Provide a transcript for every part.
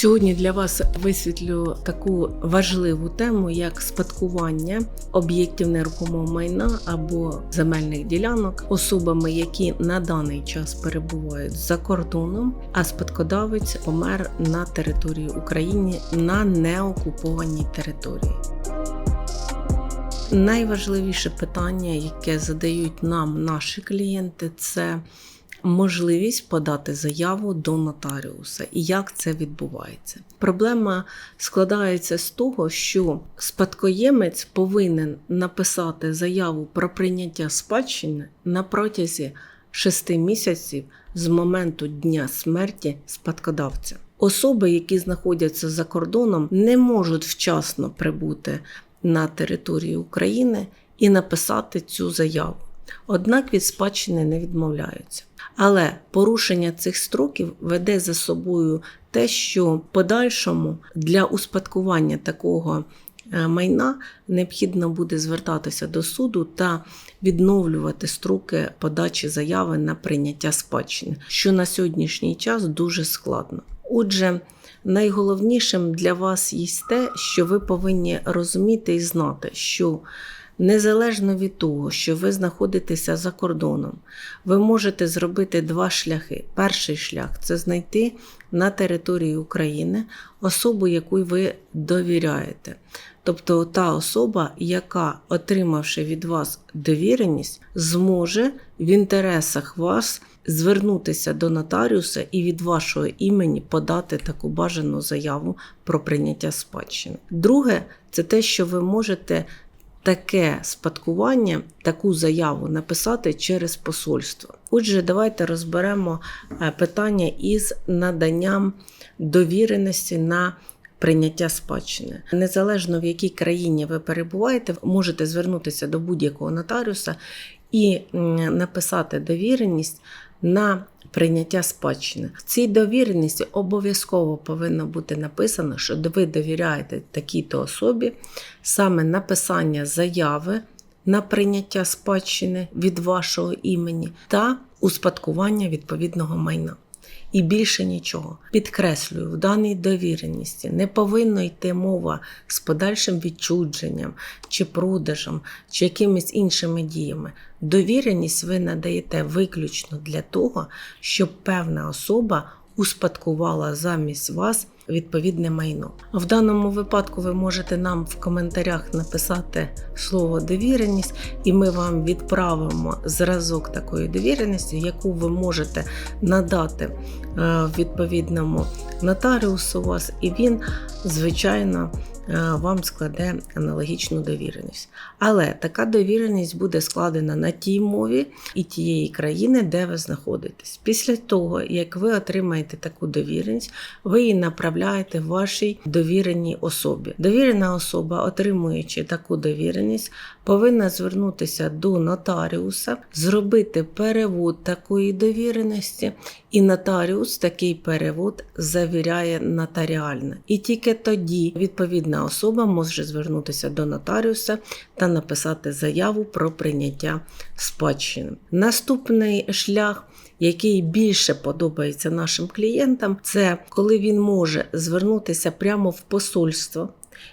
Сьогодні для вас висвітлю таку важливу тему, як спадкування об'єктів нерухомого майна або земельних ділянок особами, які на даний час перебувають за кордоном, а спадкодавець помер на території України на неокупованій території. Найважливіше питання, яке задають нам наші клієнти, це можливість подати заяву до нотаріуса і як це відбувається. Проблема складається з того, що спадкоємець повинен написати заяву про прийняття спадщини на протязі 6 місяців з моменту дня смерті спадкодавця. Особи, які знаходяться за кордоном, не можуть вчасно прибути на територію України і написати цю заяву. Однак від спадщини не відмовляються. Але порушення цих строків веде за собою те, що в подальшому для успадкування такого е, майна необхідно буде звертатися до суду та відновлювати строки подачі заяви на прийняття спадщини, що на сьогоднішній час дуже складно. Отже, найголовнішим для вас є те, що ви повинні розуміти і знати, що Незалежно від того, що ви знаходитеся за кордоном, ви можете зробити два шляхи. Перший шлях це знайти на території України особу, яку ви довіряєте. Тобто та особа, яка, отримавши від вас довіреність, зможе в інтересах вас звернутися до нотаріуса і від вашого імені подати таку бажану заяву про прийняття спадщини. Друге, це те, що ви можете таке спадкування, таку заяву написати через посольство. Отже, давайте розберемо е, питання із наданням довіреності на прийняття спадщини. Незалежно в якій країні ви перебуваєте, можете звернутися до будь-якого нотаріуса і написати довіреність на прийняття спадщини. В цій довіреності обов'язково повинно бути написано, що ви довіряєте такій-то особі саме написання заяви на прийняття спадщини від вашого імені та успадкування відповідного майна. І більше нічого. Підкреслюю, в даній довіреності не повинно йти мова з подальшим відчудженням, чи продажем, чи якимись іншими діями. Довіреність ви надаєте виключно для того, щоб певна особа успадкувала замість вас відповідне майно. В даному випадку ви можете нам в коментарях написати слово довіреність, і ми вам відправимо зразок такої довіреності, яку ви можете надати е, відповідному нотаріусу у вас, і він, звичайно, вам складе аналогічну довіреність. Але така довіреність буде складена на тій мові і тієї країни, де ви знаходитесь. Після того, як ви отримаєте таку довіреність, ви її направляєте вашій довіреній особі. Довірена особа, отримуючи таку довіреність, повинна звернутися до нотаріуса, зробити перевод такої довіреності, і нотаріус такий перевод завіряє нотаріально. І тільки тоді відповідна особа може звернутися до нотаріуса та написати заяву про прийняття спадщини. Наступний шлях. Який більше подобається нашим клієнтам, це коли він може звернутися прямо в посольство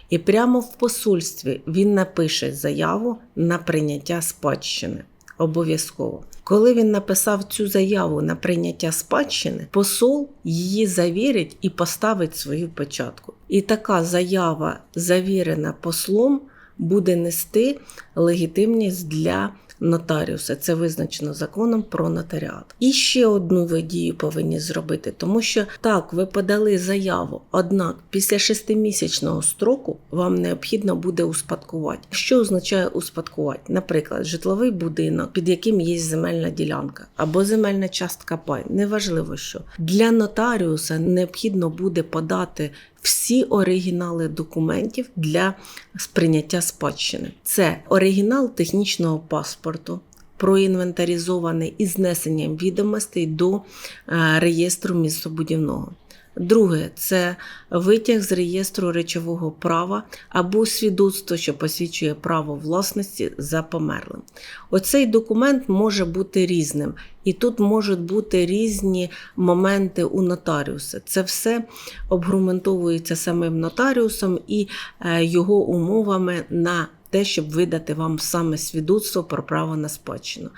і прямо в посольстві він напише заяву на прийняття спадщини. Обов'язково. Коли він написав цю заяву на прийняття спадщини, посол її завірить і поставить свою печатку. І така заява, завірена послом, буде нести легітимність для нотаріуса. Це визначено законом про нотаріат. І ще одну ви дію повинні зробити, тому що так, ви подали заяву, однак після шестимісячного строку вам необхідно буде успадкувати. Що означає успадкувати? Наприклад, житловий будинок, під яким є земельна ділянка або земельна частка пай. Неважливо що. Для нотаріуса необхідно буде подати всі оригінали документів для сприйняття спадщини. Це оригінал технічного паспорту. Проінвентаризований із знесенням відомостей до е, реєстру містобудівного. Друге це витяг з реєстру речового права або свідоцтво, що посвідчує право власності за померлим. Оцей документ може бути різним, і тут можуть бути різні моменти у нотаріуса. Це все обґрунтовується самим нотаріусом і е, його умовами на те, щоб видати вам саме свідоцтво про право на спадщину.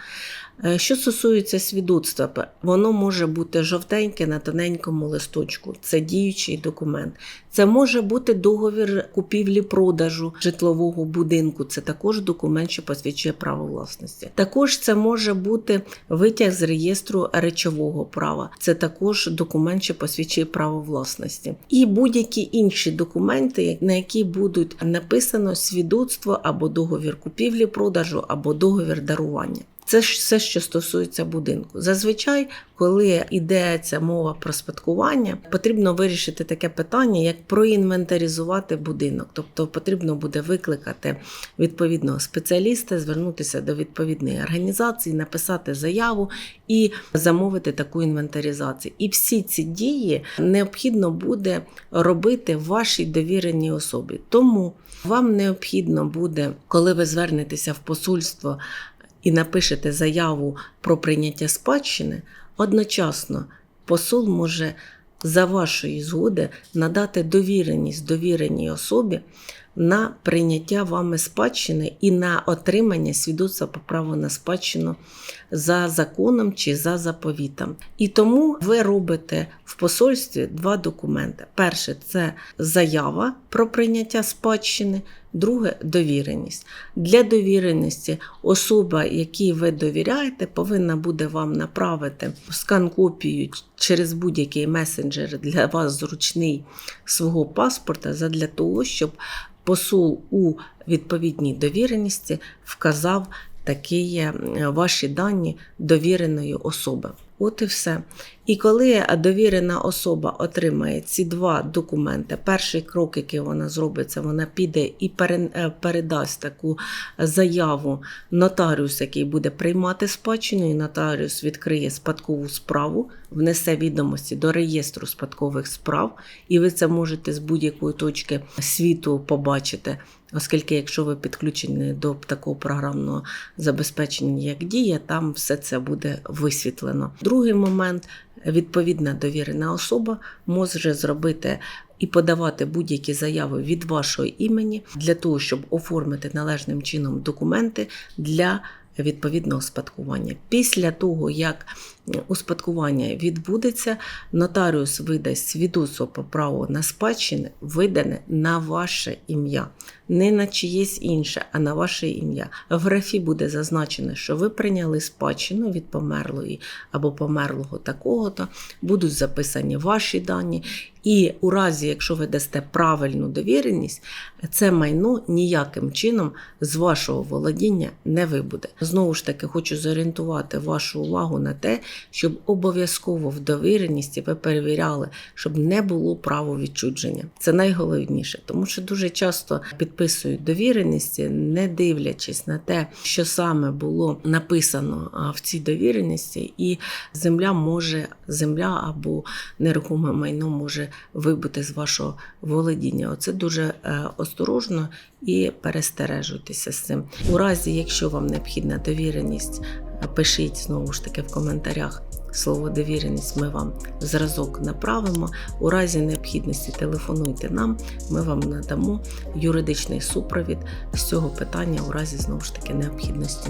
Е, Що стосується свідоцтва, воно може бути жовтеньке на тоненькому листочку. Це діючий документ. Це може бути договір купівлі-продажу житлового будинку. Це також документ, що посвідчує право власності. Також це може бути витяг з реєстру речового права. Це також документ, що посвідчує право власності. І будь-які інші документи, на які будуть написано свідоцтво або договір купівлі-продажу, або договір дарування. Це ж все, що стосується будинку. Зазвичай, коли йдеться мова про спадкування, потрібно вирішити таке питання, як проінвентаризувати будинок. Тобто потрібно буде викликати відповідного спеціаліста, звернутися до відповідної організації, написати заяву і замовити таку інвентаризацію. І всі ці дії необхідно буде робити вашій довіреній особі. Тому вам необхідно буде, коли ви звернетеся в посольство і напишете заяву про прийняття спадщини, одночасно посол може за вашої згоди надати довіреність довіреній особі на прийняття вами спадщини і на отримання свідоцтва по праву на спадщину за законом чи за заповітом. І тому ви робите в посольстві два документи: перше це заява про прийняття спадщини. Друге довіреність. Для довіреності особа, якій ви довіряєте, повинна буде вам направити скан-копію через будь-який месенджер для вас зручний свого паспорта задля того, щоб посол у відповідній довіреності вказав такі е, ваші дані довіреної особи. От і все. І коли довірена особа отримає ці два документи, перший крок, який вона зробить, це вона піде і е, передасть таку заяву нотаріус, який буде приймати спадщину, і нотаріус відкриє спадкову справу, внесе відомості до реєстру спадкових справ, і ви це можете з будь-якої точки світу побачити. Оскільки, якщо ви підключені до такого програмного забезпечення, як дія, там все це буде висвітлено. Другий момент відповідна довірена особа може зробити і подавати будь-які заяви від вашого імені для того, щоб оформити належним чином документи для відповідного спадкування. Після того, як успадкування відбудеться, нотаріус видасть свідоцтво по праву на спадщини, видане на ваше ім'я, не на чиєсь інше, а на ваше ім'я. В графі буде зазначено, що ви прийняли спадщину від померлої або померлого такого-то, будуть записані ваші дані. І у разі, якщо ви дасте правильну довіреність, це майно ніяким чином з вашого володіння не вибуде. Знову ж таки, хочу зорієнтувати вашу увагу на те, щоб обов'язково в довіреності ви перевіряли, щоб не було правовідчудження. Це найголовніше, тому що дуже часто підписують довіреності, не дивлячись на те, що саме було написано в цій довіреності, і земля може, земля або нерухоме майно може вибути з вашого володіння. Оце дуже е, осторожно і перестережуйтеся з цим. У разі, якщо вам необхідна довіреність, пишіть знову ж таки в коментарях. Слово довіреність ми вам зразок направимо. У разі необхідності телефонуйте нам, ми вам надамо юридичний супровід з цього питання у разі знову ж таки необхідності.